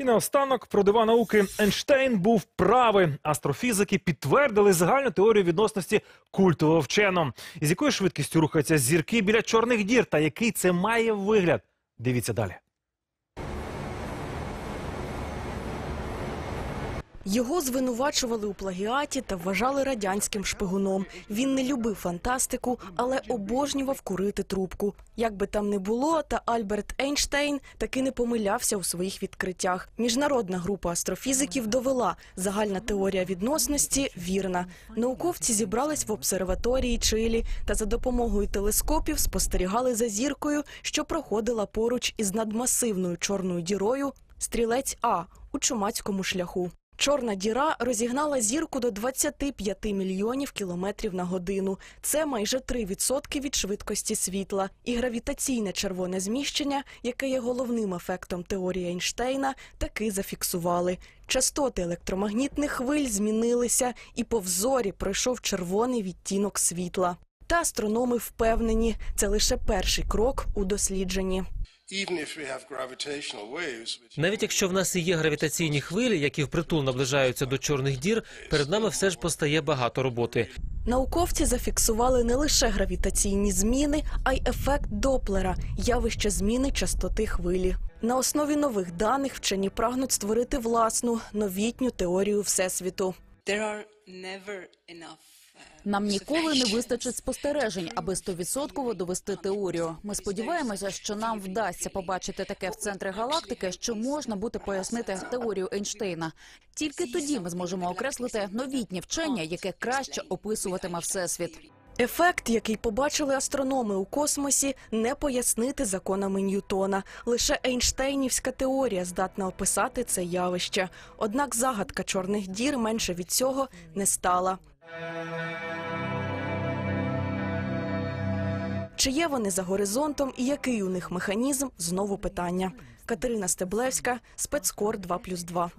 І наостанок про дива науки Ейнштейн був правий. Астрофізики підтвердили загальну теорію відносності культового вченого. з якою швидкістю рухаються зірки біля чорних дір та який це має вигляд? Дивіться далі. Його звинувачували у плагіаті та вважали радянським шпигуном. Він не любив фантастику, але обожнював курити трубку. Як би там не було, та Альберт Ейнштейн таки не помилявся у своїх відкриттях. Міжнародна група астрофізиків довела, загальна теорія відносності вірна. Науковці зібрались в обсерваторії Чилі та за допомогою телескопів спостерігали за зіркою, що проходила поруч із надмасивною чорною дірою стрілець А у чумацькому шляху. Чорна діра розігнала зірку до 25 мільйонів кілометрів на годину. Це майже 3% від швидкості світла. І гравітаційне червоне зміщення, яке є головним ефектом теорії Ейнштейна, таки зафіксували. Частоти електромагнітних хвиль змінилися, і по взорі пройшов червоний відтінок світла. Та астрономи впевнені, це лише перший крок у дослідженні. Even if we have gravitational waves, which Навіть якщо в нас і є гравітаційні хвилі, які впритул наближаються до чорних дір, перед нами все ж постає багато роботи. Науковці зафіксували не лише гравітаційні зміни, а й ефект Доплера явище зміни частоти хвилі. На основі нових даних вчені прагнуть створити власну новітню теорію всесвіту. there are never enough Нам ніколи не вистачить спостережень, аби стовідсотково довести теорію. Ми сподіваємося, що нам вдасться побачити таке в центрі галактики, що можна буде пояснити теорію Ейнштейна. Тільки тоді ми зможемо окреслити новітнє вчення, яке краще описуватиме всесвіт. Ефект, який побачили астрономи у космосі, не пояснити законами Ньютона. Лише Ейнштейнівська теорія здатна описати це явище. Однак загадка чорних дір менше від цього не стала. Чи є вони за горизонтом і який у них механізм? Знову питання. Катерина Стеблевська, спецкор 2+,2.